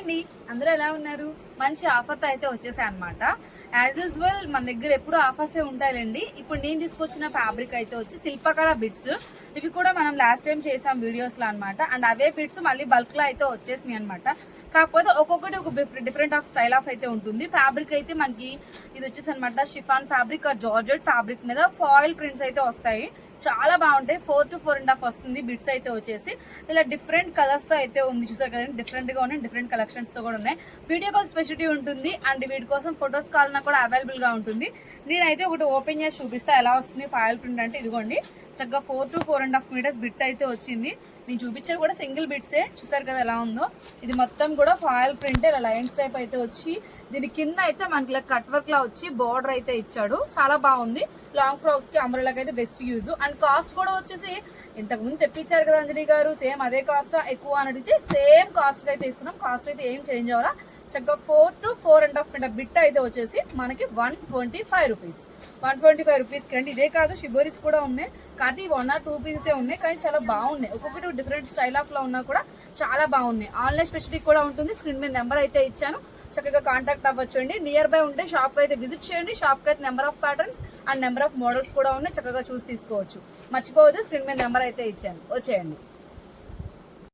అండి. అందరూ ఎలా ఉన్నారు? మంచి ఆఫర్తో అయితే వచ్చేసాయి అనమాట యాజ్ యూజువల్ మన దగ్గర ఎప్పుడు ఆఫర్సే ఉంటాయండి ఇప్పుడు నేను తీసుకొచ్చిన ఫ్యాబ్రిక్ అయితే వచ్చి శిల్పకళ బిట్స్ ఇవి కూడా మనం లాస్ట్ టైం చేసాం వీడియోస్లో అనమాట అండ్ అవే బిట్స్ మళ్ళీ బల్క్లో అయితే వచ్చేసినాయి అనమాట కాకపోతే ఒక్కొక్కటి ఒక డిఫరెంట్ ఆఫ్ స్టైల్ ఆఫ్ అయితే ఉంటుంది. ఫ్యాబ్రిక్ అయితే మనకి ఇది వచ్చేసి అనమాట chiffon fabric or georgette fabric మీద ఫాయిల్ ప్రింట్స్ అయితే వస్తాయి. చాలా బాగుంటాయి. Four to four and half వస్తుంది బిట్స్ అయితే వచ్చేసి. ఇలా డిఫరెంట్ కలర్స్తో అయితే ఉంది. చూసారు కదండి? డిఫరెంట్గా ఉన్నాయి డిఫరెంట్ కలెక్షన్స్తో కూడా ఉన్నాయి. వీడియో కాల్ స్పెషాలిటీ ఉంటుంది అండ్ వీటి కోసం ఫొటోస్ కావాలన్నా కూడా అవైలబుల్గా ఉంటుంది. నేనైతే ఒకటి ఓపెన్ చేసి చూపిస్తా. ఎలా వస్తుంది ఫైల్ ప్రింట్ అంటే ఇదిగోండి. చక్కగా four to four and half metres bit అయితే వచ్చింది. నేను చూపించేది కూడా సింగిల్ బిట్సే చూసారు కదా ఎలా ఉందో? ఇది మొత్తం కూడా ఫాయిల్ ప్రింట్ ఇలా లైన్స్ టైప్ అయితే వచ్చి దీని కింద అయితే మనకి ఇలా కట్ వర్క్లా వచ్చి బార్డర్ అయితే ఇచ్చాడు. చాలా బాగుంది. లాంగ్ ఫ్రాక్స్కి అంబ్రెలాకి అయితే బెస్ట్ యూజ్ అండ్ కాస్ట్ కూడా వచ్చేసి ఇంతకు ముందు తెప్పించారు కదా అంజలి గారు సేమ్ అదే కాస్ట్ ఎక్కువ అని అడిగితే సేమ్ కాస్ట్ అయితే ఇస్తున్నాం. కాస్ట్ అయితే ఏం చేంజ్ అవ్వాలా? చక్కగా four to four and half metre bit అయితే వచ్చేసి మనకి one twenty five rupees. One twenty five రూపీస్కి అండి. ఇదే కాదు షిబోరీస్ కూడా ఉన్నాయి. కానీ వన్ ఆర్ టూ పీసే ఉన్నాయి కానీ చాలా బాగున్నాయి. ఒక్కొక్కటి డిఫరెంట్ స్టైల్ ఆఫ్లో ఉన్నా కూడా చాలా బాగున్నాయి. ఆన్లైన్ స్పెషలిటీ కూడా ఉంటుంది. స్క్రీన్ మీద నెంబర్ అయితే ఇచ్చాను. చక్కగా కాంటాక్ట్ అవ్వచ్చండి. నియర్ బై ఉంటే షాప్కి అయితే విజిట్ చేయండి. షాప్కి అయితే number of patterns and number of models కూడా ఉన్నాయి. చక్కగా చూసి తీసుకోవచ్చు. మర్చిపోవద్దు. స్క్రీన్ మీద నెంబర్ అయితే ఇచ్చాను. వచ్చేయండి.